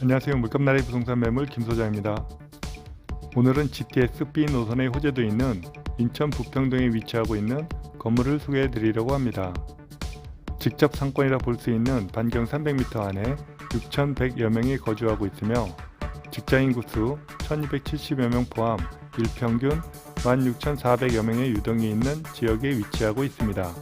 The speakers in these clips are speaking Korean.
안녕하세요. 물감나라의 부동산 매물 김 소장입니다. 오늘은 GTS B 노선에 호재도 있는 인천 부평동에 위치하고 있는 건물을 소개해 드리려고 합니다. 직접 상권이라 볼 수 있는 반경 300m 안에 6,100여 명이 거주하고 있으며 직장인 구수 1,270여 명 포함 일평균 16,400여 명의 유동이 있는 지역에 위치하고 있습니다.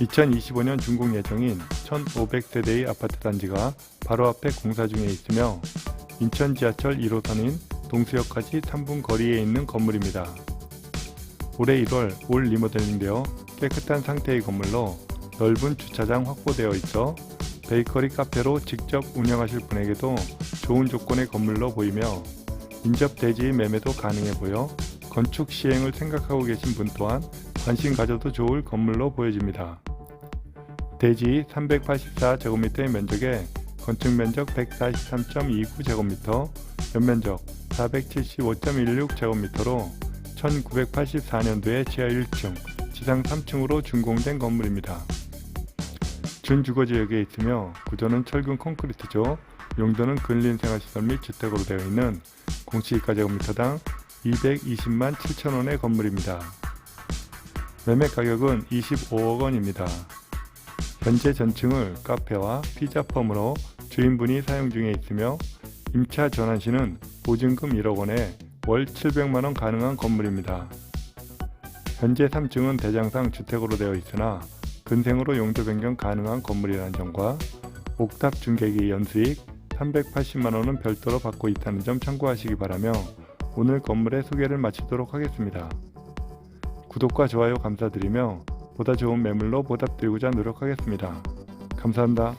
2025년 준공 예정인 1,500세대의 아파트 단지가 바로 앞에 공사 중에 있으며 인천 지하철 1호선인 동수역까지 3분 거리에 있는 건물입니다. 올해 1월 올 리모델링되어 깨끗한 상태의 건물로 넓은 주차장 확보되어 있어 베이커리 카페로 직접 운영하실 분에게도 좋은 조건의 건물로 보이며 인접 대지의 매매도 가능해 보여 건축 시행을 생각하고 계신 분 또한 관심 가져도 좋을 건물로 보여집니다. 대지 384제곱미터의 면적에 건축 면적 143.29제곱미터, 연면적 475.16제곱미터로 1984년도에 지하 1층, 지상 3층으로 준공된 건물입니다. 준주거지역에 있으며 구조는 철근 콘크리트죠. 용도는 근린생활시설 및 주택으로 되어 있는 공시가제곱미터당 220만 7천원의 건물입니다. 매매 가격은 25억 원입니다. 현재 전층을 카페와 피자펌으로 주인분이 사용 중에 있으며 임차 전환 시는 보증금 1억 원에 월 700만 원 가능한 건물입니다. 현재 3층은 대장상 주택으로 되어 있으나 근생으로 용도 변경 가능한 건물이라는 점과 옥탑 중개기 연수익 380만 원은 별도로 받고 있다는 점 참고하시기 바라며 오늘 건물의 소개를 마치도록 하겠습니다. 구독과 좋아요 감사드리며 보다 좋은 매물로 보답드리고자 노력하겠습니다. 감사합니다.